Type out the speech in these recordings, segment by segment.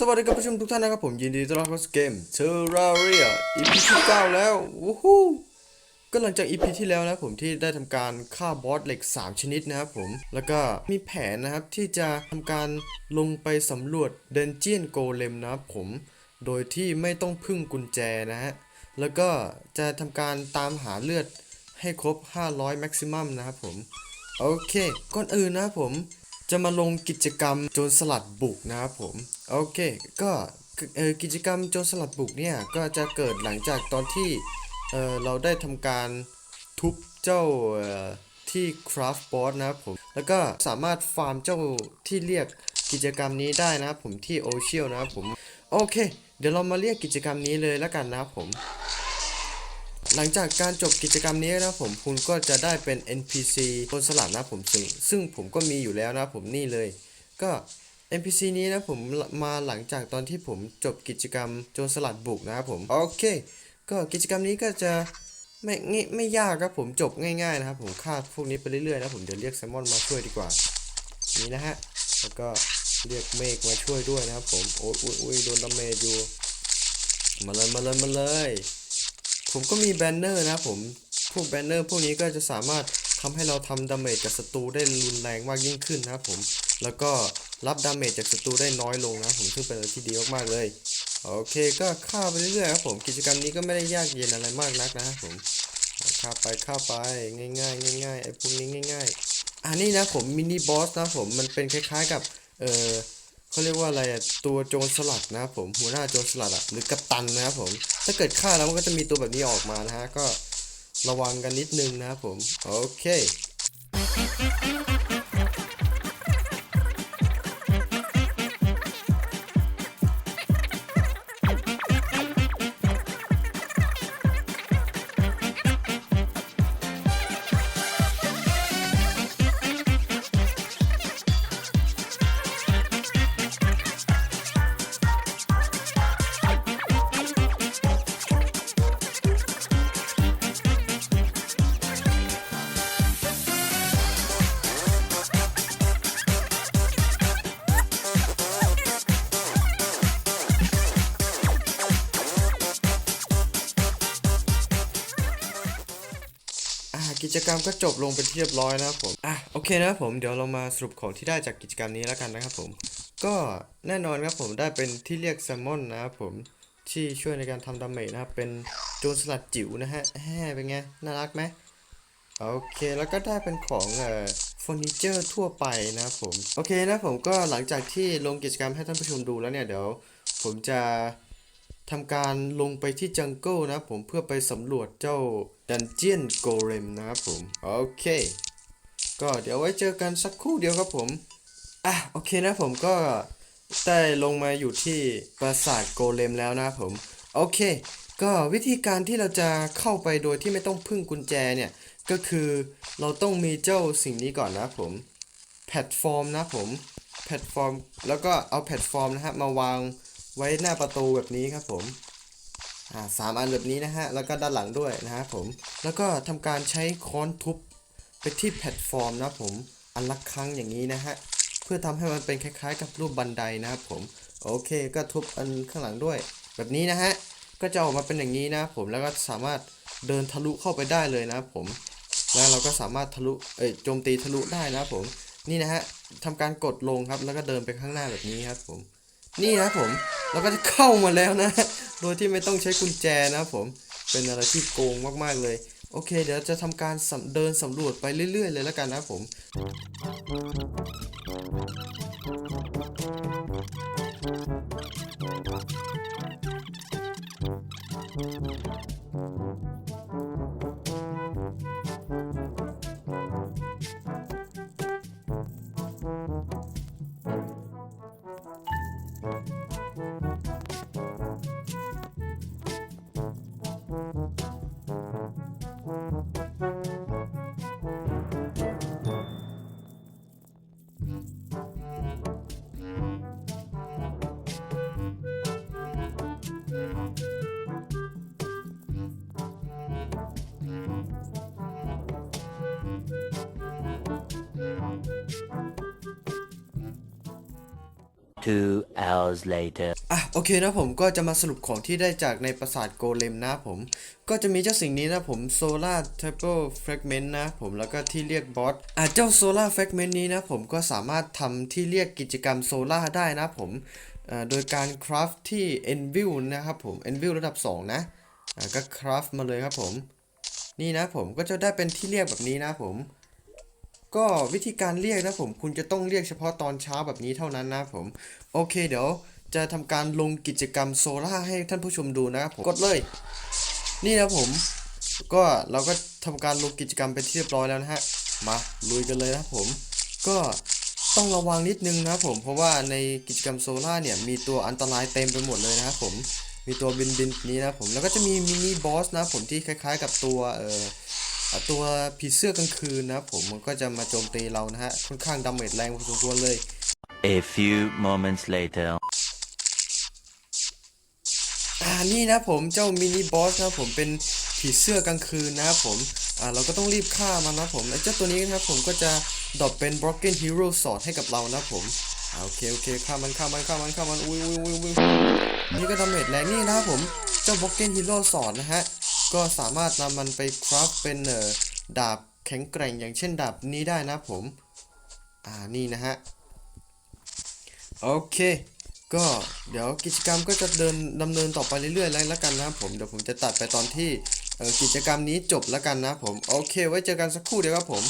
สวัสดีครับผู้ชมทุกท่านนะครับผมยินดีต้อนรับเข้าสู่เกม Terraria EP ที่9แล้ววู้ฮู้ก็หลังจาก EP ที่แล้วนะผมที่ได้ทำการฆ่าบอสเหล็ก 3 ชนิดนะครับผม แล้วก็มีแผนนะครับที่จะทำการลงไปสำรวจเดนเจียนโกเลมนะครับผม โดยที่ไม่ต้องพึ่งกุญแจนะฮะ แล้วก็จะทำการตามหาเลือดให้ครบ 500 maximum นะครับผม โอเค ก่อนอื่นนะครับผม จะมาลงกิจกรรมโจรสลัดบุกนะครับผม โอเค ก็เออกิจกรรมโจรสลัดบุกเนี่ยก็จะเกิดหลังจากตอนที่เออเราได้ทำการทุบเจ้าที่ craft boss นะครับผม แล้วก็สามารถฟาร์มเจ้าที่เรียกกิจกรรมนี้ได้นะครับผมที่ o c i a l นะครับผม โอเค เดี๋ยวเรามาเรียกกิจกรรมนี้เลยแล้วกันนะครับผม หลังจากการจบกิจกรรมนี้นะผมคุณก็จะได้เป็น NPC คนสลัดนะผมซึ่งซึ่งผมก็มีอยู่แล้วนะผมนี่เลย ก็ NPC นี้นะผมมาหลังจากตอนที่ผมจบกิจกรรมโจรสลัดบุกนะครับผมโอเค ก็กิจกรรมนี้ก็จะไม่ไม่ไม่ยากครับผมจบง่ายๆนะครับผมฆ่าพวกนี้ไปเรื่อยๆนะผมเดี๋ยวเรียกแซมมอนมาช่วยดีกว่านี่นะฮะแล้วก็เรียกเมฆมาช่วยด้วยนะครับผมโอ้ยโอ้ยโอ้ยโดนดาเมจอยู่มาเลยมาเลยมาเลย ผมก็มีแบนเนอร์นะผม พวกแบนเนอร์พวกนี้ก็จะสามารถทำให้เราทำดาเมจจากศัตรูได้รุนแรงมากยิ่งขึ้นนะครับผม แล้วก็รับดาเมจจากศัตรูได้น้อยลงนะผมซึ่งเป็นอะไรที่ดีมากๆเลย โอเคก็ฆ่าไปเรื่อยๆครับผม กิจกรรมนี้ก็ไม่ได้ยากเย็นอะไรมากนักนะครับผมฆ่าไปฆ่าไปง่ายๆง่ายๆไอ้พวกนี้ง่าย ๆ อันนี้นะผมมินิบอสนะผมมันเป็นคล้ายๆกับเอ่อ เขาเรียกว่าอะไรอะตัวโจรสลัดนะครับผมหัวหน้าโจรสลัดอะหรือกัปตันนะครับผมถ้าเกิดฆ่าแล้วมันก็จะมีตัวแบบนี้ออกมานะฮะก็ระวังกันนิดนึงนะครับผมโอเค กิจกรรมก็จบลงเป็นที่เรียบร้อยนะครับผมอะโอเคนะครับผมเดี๋ยวเรามาสรุปของที่ได้จากกิจกรรมนี้แล้วกันนะครับผม ก็แน่นอนครับผมได้เป็นที่เรียกแซลมอนนะครับผมที่ช่วยในการทำดาเมจนะครับเป็นโจรสลัดจิ๋วนะฮะแฮ่เป็นไงน่ารักไหมโอเคแล้วก็ได้เป็นของเอ่อเฟอร์นิเจอร์ทั่วไปนะครับผมโอเคนะผมก็หลังจากที่ลงกิจกรรมให้ท่านผู้ชมดูแล้วเนี่ยเดี๋ยวผมจะทำการลงไปที่จังเกิลนะผมเพื่อไปสำรวจเจ้า ดันเจียนโกเลมนะครับผม โอเค ก็เดี๋ยวไว้เจอกันสักครู่เดียวครับผม อะ โอเคนะผมก็ได้ลงมาอยู่ที่ปราสาทโกเลมแล้วนะครับผม โอเค ก็วิธีการที่เราจะเข้าไปโดยที่ไม่ต้องพึ่งกุญแจเนี่ย ก็คือเราต้องมีเจ้าสิ่งนี้ก่อนนะครับผม แพลตฟอร์มนะผม แพลตฟอร์ม แล้วก็เอาแพลตฟอร์มนะฮะมาวางไว้หน้าประตูแบบนี้ครับผม สามอันแบบนี้นะฮะ แล้วก็ด้านหลังด้วยนะครับผม แล้วก็ทำการใช้ค้อนทุบไปที่แพลตฟอร์มนะผม อันละครั้งอย่างนี้นะฮะ เพื่อทำให้มันเป็นคล้ายๆ กับรูปบันไดนะครับผม โอเค ก็ทุบอันข้างหลังด้วย แบบนี้นะฮะ ก็จะออกมาเป็นอย่างนี้นะผม แล้วก็สามารถเดินทะลุเข้าไปได้เลยนะครับผม แล้วเราก็สามารถทะลุ เอ้ย โจมตีทะลุได้นะครับผม นี่นะฮะทำการกดลงครับ แล้วก็เดินไปข้างหน้าแบบนี้ครับผม นี่นะผมเราก็จะเข้ามาแล้วนะ โดยที่ไม่ต้องใช้กุญแจนะผมเป็นอะไรที่โกงมากๆเลย โอเค เดี๋ยวจะทำการเดินสำรวจไปเรื่อย ๆ เลยแล้วกันนะผม Two hours later. อะโอเคนะผมก็จะมาสรุปของที่ได้จากในปราสาทโกเลมนะผม ก็จะมีเจ้าสิ่งนี้นะผม Solar Triple Fragment นะผมแล้วก็ที่เรียกบอสอะเจ้า Solar Fragment นี้นะผมก็สามารถทำที่เรียกกิจกรรม Solar ได้นะผมอ่าโดยการคราฟที่ Envil นะครับผม Envil ระดับ 2 นะอ่าก็คราฟมาเลยครับผม นี่นะผมก็จะได้เป็นที่เรียกแบบนี้นะผม ก็วิธีการเรียกนะผมคุณจะต้องเรียกเฉพาะตอนเช้าแบบนี้เท่านั้นนะผมโอเคเดี๋ยวจะทำการลงกิจกรรมโซล่าให้ท่านผู้ชมดูนะครับผมกดเลย นี่นะผม ก็เราก็ทำการลงกิจกรรมไปนที่เรียบร้อยแล้วนะฮะมาลุยกันเลยนะผม ก็ต้องระวังนิดนึงนะผมเพราะว่าในกิจกรรมโซล่าเนี่ยมีตัวอันตรายเต็มไปหมดเลยนะครับผมมีตัวบินบินนี้นะผมแล้วก็จะมีมินิบอสนะผมที่คล้ายๆ กับตัวเอ่อ ตัวผีเสื้อกลางคืนนะครับผมมันก็จะมาโจมตีเรานะฮะค่อนข้างดาเมจแรงพอสมควรเลย A few moments later. อ่านี่นะผมเจ้ามินิบอสนะครับผมเป็นผีเสื้อกลางคืนนะครับผมอ่าเราก็ต้องรีบฆ่ามันนะผมไอ้เจ้าตัวนี้นะครับผมก็จะดรอปเป็น Broken Hero Sword ให้กับเรานะผมอ่าโอเคโอเคฆ่ามันฆ่ามันฆ่ามันฆ่ามันอุ้ยอุ้ยอุ้ยอุ้ยนี่ก็ดาเมจแรงนี่นะครับผมเจ้า Broken Hero Sword นะฮะ ก็สามารถนำมันไปคราฟเป็นเอ่อดาบแข็งแกร่งอย่างเช่นดาบนี้ได้นะผม อ่านี่นะฮะ โอเค ก็เดี๋ยวกิจกรรมก็จะเดินดำเนินต่อไปเรื่อยๆ แล้วแล้วกันนะผมเดี๋ยวผมจะตัดไปตอนที่กิจกรรมนี้จบแล้วกันนะผม โอเค ไว้เจอกันสักครู่เดียวครับผม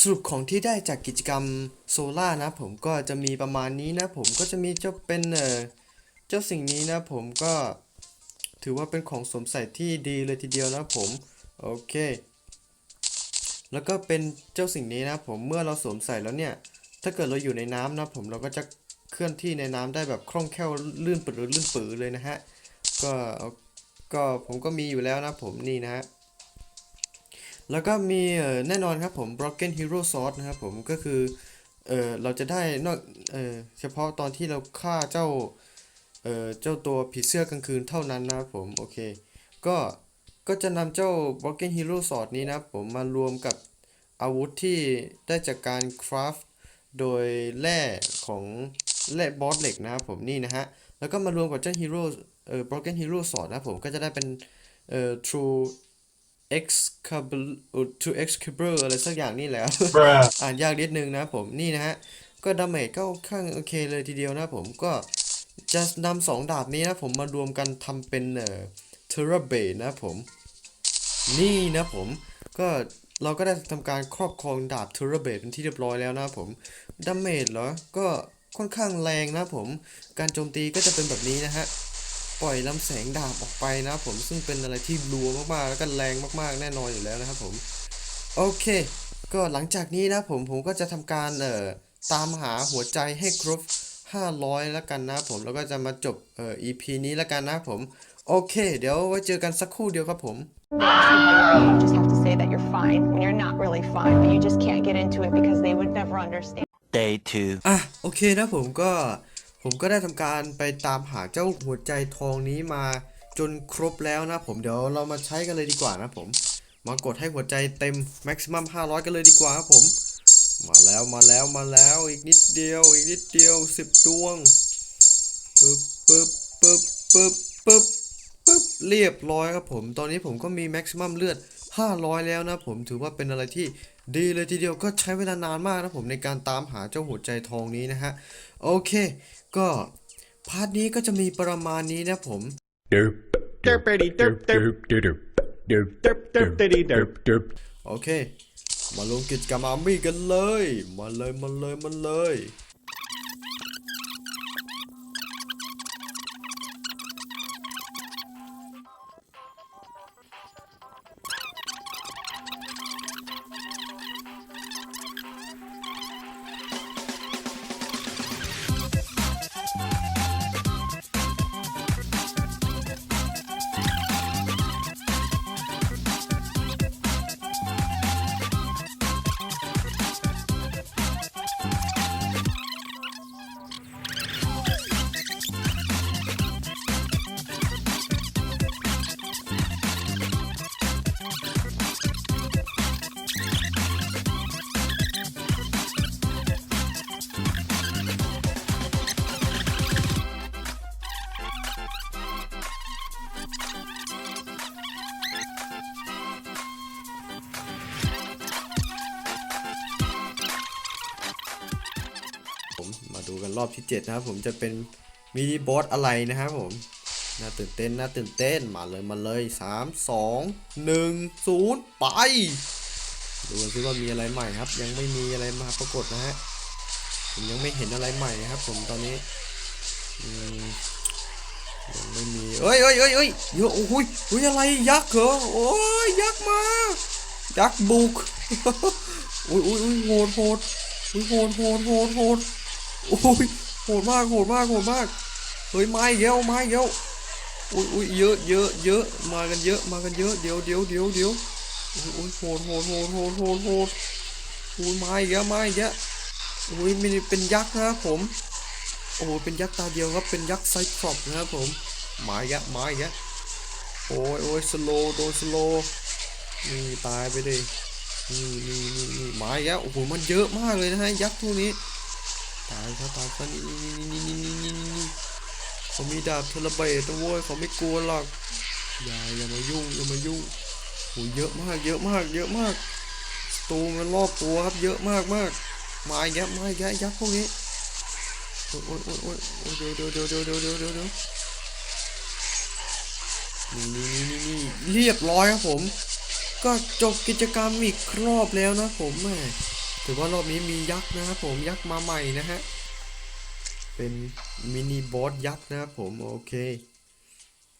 สรุปของที่ได้จากกิจกรรมโซล่านะผมก็จะมีประมาณนี้นะผมก็จะมีเจ้าเป็นเจ้าสิ่งนี้นะผมก็ ถือว่าเป็นของสวมใส่ที่ดีเลยทีเดียวนะผมโอเคแล้วก็เป็นเจ้าสิ่งนี้นะผมเมื่อเราสวมใส่แล้วเนี่ย ถ้าเกิดเราอยู่ในน้ำนะผมเราก็จะเคลื่อนที่ในน้ำได้แบบคล่องแคล่วลื่นปืดลื่นปือเลยนะฮะก็ก็ผมก็มีอยู่แล้วนะผมนี่นะฮะแล้วก็มีแน่นอนครับผม Broken Hero Sword นะครับผมก็คือเออเราจะได้นอกเออเฉพาะตอนที่เราฆ่าเจ้า เออเจ้าตัวผีเสื้อกลางคืนเท่านั้นนะครับผมโอเค ก็ก็จะนำเจ้า Broken Hero Sword นี้นะครับผมมารวมกับอาวุธที่ได้จากการคราฟโดยแร่ของแร่บอสเหล็กนะครับผมนี่นะฮะ แล้วก็มารวมกับเจ้าฮีโร่เอ่อ broken hero sword นะครับผมก็จะได้เป็นเอ่อ true excalibur เอ่อ true excalibur อะไรสักอย่างนี่แหละอ่านยากนิดนึงนะครับผมนี่นะฮะ ก็ดาเมจก็ค่อนข้างโอเคเลยทีเดียวนะครับผมก็ จะนำสองดาบนี้นะผมมารวมกันทำเป็นเอ่อ terra blade นะผม นี่นะผมก็เราก็ได้ทำการครอบครองดาบทูรเบตเป็นที่เรียบร้อยแล้วนะผมดาเมจเหรอก็ค่อนข้างแรงนะผม การโจมตีก็จะเป็นแบบนี้นะฮะปล่อยลำแสงดาบออกไปนะผมซึ่งเป็นอะไรที่รัวมากๆ แล้วก็แรงมากๆ แน่นอนอยู่แล้วนะครับผม โอเค ก็หลังจากนี้นะผมผมก็จะทำการเอ่อตามหาหัวใจให้ครบ 500 แล้วกันนะผมแล้วก็จะมาจบเอ่อ EP นี้แล้วกันนะผม โอเค เดี๋ยวไว้เจอกันสักครู่เดียวครับผม You just have to say that you're fine when you're not really fine, but you just can't get into it because they would never understand. Day two. อะโอเคนะผมก็ผมก็ได้ทำการไปตามหาเจ้าหัวใจทองนี้มาจนครบแล้วนะผมเดี๋ยวเรามาใช้กันเลยดีกว่านะผม มากดให้หัวใจเต็ม maximum 500 กันเลยดีกว่าครับผม มาแล้วมาแล้วมาแล้วอีกนิดเดียว อีกนิดเดียวสิบดวงปึ๊บปึ๊บปึ๊บปึ๊บปึ๊บปึ๊บเรียบร้อยครับผม ตอนนี้ผมก็มีแม็กซิมัมเลือด 500 แล้วนะผมถือว่าเป็นอะไรที่ดีเลยทีเดียวก็ใช้เวลานานมากนะผมในการตามหาเจ้าหัวใจทองนี้นะฮะ โอเค ก็พาร์ทนี้ก็จะมีประมาณนี้นะผมโอเค มาลงกิจกรรมอาร์มี่กันเลย มาเลยมาเลยมาเลย รอบที่ 7 นะครับผมจะเป็นมินิบอสอะไรนะครับผมน่าตื่นเต้นน่าตื่นเต้นมาเลยมาเลย 3 2 1 0 ไปดูซิว่ามีอะไรใหม่ครับ ยังไม่มีอะไรมาปรากฏนะฮะผมยังไม่เห็นอะไรใหม่นะครับ ผมตอนนี้ยังไม่มีเอ้ยเอ้ยเอ้ยเอ้ยเยอะโอ้ยโอ้ยอะไรยักษ์เหรอโอ้ยยักษ์มายักษ์บุกโอ้ยโอ้ยโอ้ยโหดโหดโอ้ยโหดโหดโหดโหด โอ้ยโหดมากโหดมากโหดมาก เฮ้ยไม้เยอะไม้เยอะโอ้ยโอ้ยเยอะเยอะเยอะมากันเยอะมากันเยอะเดี๋ยวเดี๋ยวเดี๋ยวเดี๋ยวโอ้ยโอ้ยโหดโหดโหดโหดโหดโหดโอ้ยไม้เยอะไม้เยอะโอ้ยมันเป็นยักษ์นะครับผม โอ้ยเป็นยักษ์ตาเดียวครับเป็นยักษ์ไซครอปส์นะครับผมหมายยักษ์หมายยักษ์โอ้ยโอ้ยสโลโดนสโลนี่ตายไปดินี่นี่นี่นี่หมายยักษ์โอ้โหมันเยอะมากเลยนะฮะยักษ์พวกนี้ ตายซะตายซะนี่นี่นี่นี่นี่นี่นี่นี่เขามีดาบเทเลเบตนะเว้ยเขาไม่กลัวหรอกอย่าอย่ามายุ่งอย่ามายุ่งโอ้เยอะมากเยอะมากเยอะมากตูมันรอบตัวครับเยอะมากมากมาแล้วมาแล้วยักษ์พวกนี้โอ้ยโอ้ยโอ้ยโอ้ยโอ้ยเดี๋ยวเดี๋ยวเดี๋ยวเดี๋ยวเดี๋ยวเดี๋ยวเดี๋ยวเดี๋ยวนี่นี่นี่นี่นี่เรียบร้อยครับผม ก็จบกิจกรรมอีกครอบแล้วนะผมแม่ ถือว่ารอบนี้มียักษ์นะครับผมยักษ์มาใหม่นะฮะ เป็นมินิบอสยักษ์นะครับผมโอเค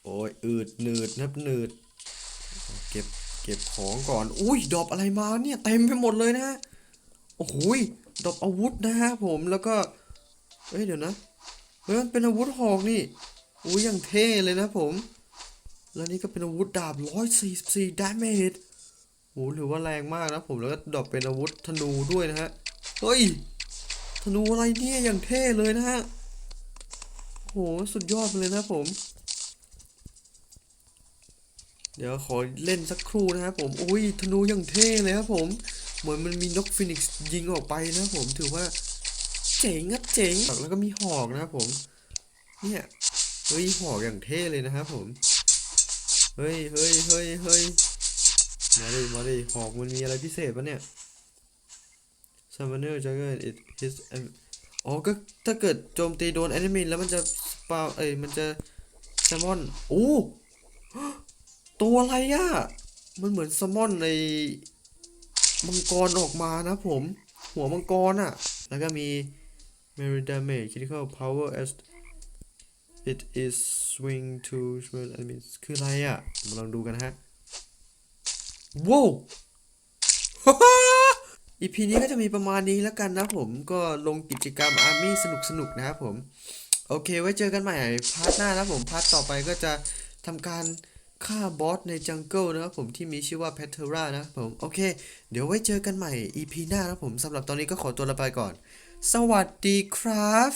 โอ้ยอืดหนืดนับหนืด เก็บเก็บของก่อน อุ้ยดอปอะไรมาเนี่ยเต็มไปหมดเลยนะโอ้โหยดอกอาวุธนะฮะผมแล้วก็เฮ้ยเดี๋ยวนะเฮ้ยมันเป็นอาวุธหอกนี่อุ้ยอย่างเท่เลยนะผม แล้วนี่ก็เป็นอาวุธดาบ144ดาเมจ โอ้หรือว่าแรงมากนะผมแล้วก็ดอกเป็นอาวุธธนูด้วยนะฮะ เฮ้ย ธนูอะไรเนี่ยอย่างเท่เลยนะฮะโหสุดยอดไปเลยนะผม เดี๋ยวขอเล่นสักครู่นะครับผมอุ้ยธนูอย่างเท่เลยครับผม เหมือนมันมีนกฟินิกซ์ยิงออกไปนะผมถือว่าเจ๋งครับเจ๋งแล้วก็มีหอกนะครับผม เนี่ยเฮ้ยหอกอย่างเท่เลยนะครับผม เฮ้ยเฮ้ยเฮ้ยเฮ้ย มาดิมาดิหอกมันมีอะไรพิเศษปะเนี่ย Summoner Jugger it his อ๋อก็ถ้าเกิดโจมตีโดนแอนิเมนแล้วมันจะสปาเอ้ยมันจะแซมมอนโอ้ตัวอะไรอะมันเหมือนแซลมอนในมังกรออกมานะผม หัวมังกรอะแล้วก็มี Melee Damage Critical Power as it is swing to small enemies คืออะไรอะมาลองดูกันนะฮะ ว้าวอีพีนี้ก็จะมีประมาณนี้แล้วกันนะผมก็ลงกิจกรรมอาร์มี่สนุกๆนะครับผมโอเค ไว้เจอกันใหม่พาร์ทหน้านะผมพาร์ทต่อไปก็จะทำการฆ่าบอสในจังเกิลนะครับผมที่มีชื่อว่าแพทเทอรานะผมโอเค เดี๋ยวไว้เจอกันใหม่ EP หน้านะผมสำหรับตอนนี้ก็ขอตัวลาไปก่อน สวัสดีครับ